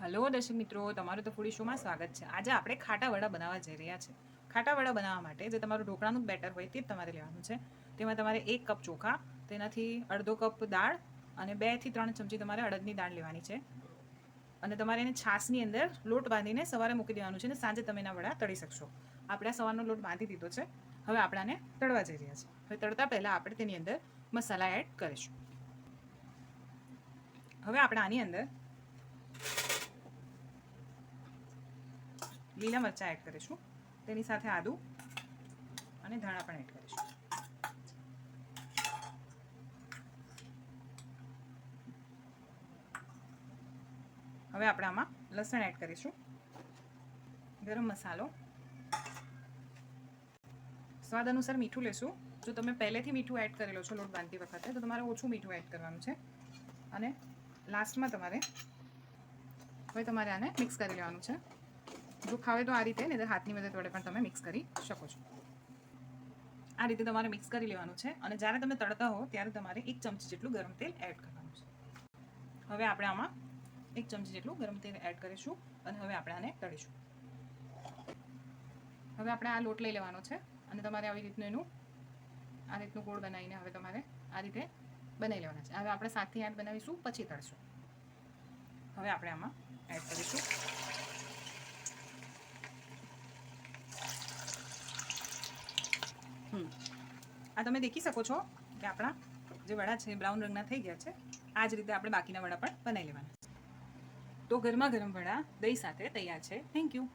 Hello દર્શક મિત્રો, તમારું તો ફૂડી શોમાં સ્વાગત છે. આજે આપણે ખાટા વડા બનાવવા જઈ રહ્યા છે. ખાટા વડા બનાવવા માટે જે તમારું ઢોકળાનું બેટર હોય તે જ તમારે લેવાનું છે. તેમાં તમારે એક કપ ચોખા, તેનાથી અડધો કપ દાળ અને બેથી ત્રણ ચમચી તમારે અડદની દાળ લેવાની છે. અને તમારે એને છાશની અંદર લોટ બાંધીને સવારે મૂકી દેવાનું છે અને સાંજે તમે એના વડા તળી શકશો. આપણે આ સવારનો લોટ બાંધી દીધો છે. હવે આપણાને તળવા જઈ રહ્યા છે. હવે તળતા પહેલાં આપણે તેની અંદર મસાલા એડ કરીશું. હવે આપણે આની અંદર લીલા મરચાં એડ કરીશું. તેની સાથે આદુ અને ધાણા પણ એડ કરીશું. હવે આપણે આમાં લસણ એડ કરીશું. ગરમ મસાલો. સ્વાદ અનુસાર મીઠું લેશું. જો તમે પહેલેથી મીઠું એડ કરેલો છો લોટ બાંધતી વખતે, તો તમારે ઓછું મીઠું એડ કરવાનું છે. અને લાસ્ટમાં તમારે, હવે તમારે આને મિક્સ કરી લેવાનું છે. જો ખાવે તો આ રીતે ને હાથની મદદ વડે પણ તમે મિક્સ કરી શકો છો. આ રીતે તમારે મિક્સ કરી લેવાનું છે અને જ્યારે તમે તળતા હો ત્યારે તમારે એક ચમચી જેટલું ગરમ તેલ એડ કરવાનું છે. હવે આપણે આમાં એક ચમચી જેટલું ગરમ તેલ એડ કરીશું અને હવે આપણે આને તળીશું. હવે આપણે આ લોટ લઈ લેવાનો છે અને તમારે આવી રીતનું એનું, આ રીતનું ગોળ બનાવીને હવે તમારે આ રીતે બનાવી લેવાના છે. હવે આપણે સાતથી આઠ બનાવીશું, પછી તળશું. હવે આપણે આમાં એડ કરીશું. આ તમે દેખી શકો છો કે આપણા જે વડા છે બ્રાઉન રંગના થઈ ગયા છે. આ જ રીતે આપણે બાકીના વડા પણ બનાવી લેવાના તો ગરમા ગરમ વડા દહીં સાથે તૈયાર છે. Thank you